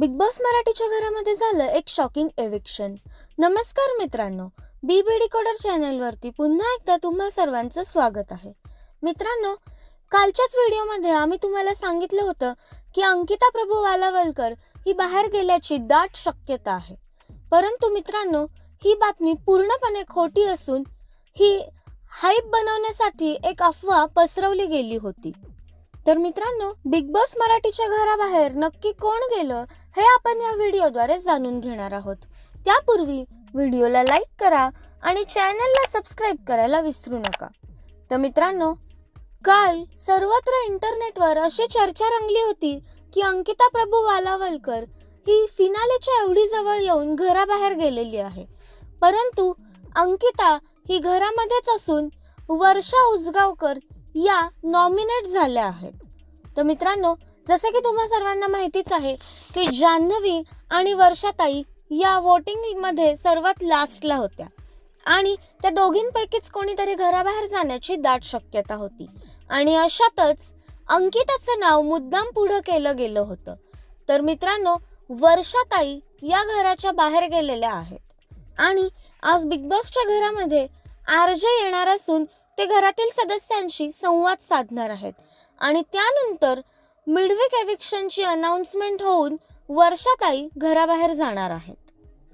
Big boss मराठीच्या घरामध्ये झालं एक शॉकिंग एविक्शन नमस्कार मित्रांनो बी बी डिकोडर चॅनलवरती पुन्हा एकदा तुम्हा सर्वांचं स्वागत आहे. मित्रांनो कालच्याच व्हिडिओमध्ये आम्ही तुम्हाला सांगितलं होतं की अंकिता प्रभू वालावलकर ही बाहेर गेल्याची दाट शक्यता आहे. परंतु मित्रांनो ही बातमी पूर्णपणे खोटी असून ही हाईप बनवण्यासाठी एक अफवा पसरवली गेली होती. तर मित्रांनो बिग बॉस मराठीच्या घराबाहेर नक्की कोण गेलं हे आपण या व्हिडिओद्वारे जाणून घेणार आहोत. त्यापूर्वी व्हिडिओला लाईक करा आणि चॅनलला सबस्क्राईब करायला विसरू नका. तर मित्रांनो काल सर्वत्र इंटरनेटवर अशी चर्चा रंगली होती की अंकिता प्रभू वालावलकर ही फिनालेच्या एवढी जवळ येऊन घराबाहेर गेलेली आहे. परंतु अंकिता ही घरामध्येच असून वर्षा उसगावकर या नॉमिनेट झाल्या आहेत. तर मित्रांनो जसं की तुम्हा सर्वांना माहितीच आहे की जान्हवी आणि वर्षाताई या वोटिंगमध्ये सर्वात लास्टला होत्या. आणि त्या दोघींपैकीच कोणीतरी घराबाहेर जाण्याची दाट शक्यता होती. आणि अशातच अंकिताचं नाव मुद्दाम पुढं केलं गेलं होतं. तर मित्रांनो वर्षाताई या घराच्या बाहेर गेलेल्या आहेत. आणि आज बिग बॉसच्या घरामध्ये आरजे येणार असून ते घरातील सदस्यांशी संवाद साधणार आहेत. आणि त्यानंतर मिडविक एविक्शनची अनाउन्समेंट होऊन वर्षाताई घराबाहेर जाणार आहेत.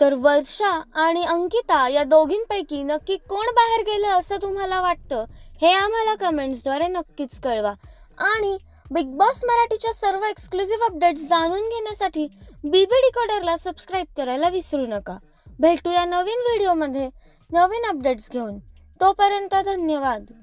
तर वर्षा आणि अंकिता या दोघींपैकी नक्की कोण बाहेर गेलं असं तुम्हाला वाटतं हे आम्हाला कमेंट्सद्वारे नक्कीच कळवा. आणि बिग बॉस मराठीच्या सर्व एक्सक्लुझिव्ह अपडेट्स जाणून घेण्यासाठी बीबीडी कोडरला सबस्क्राईब करायला विसरू नका. भेटूया नवीन व्हिडिओमध्ये नवीन अपडेट्स घेऊन. तोपर्यंत धन्यवाद.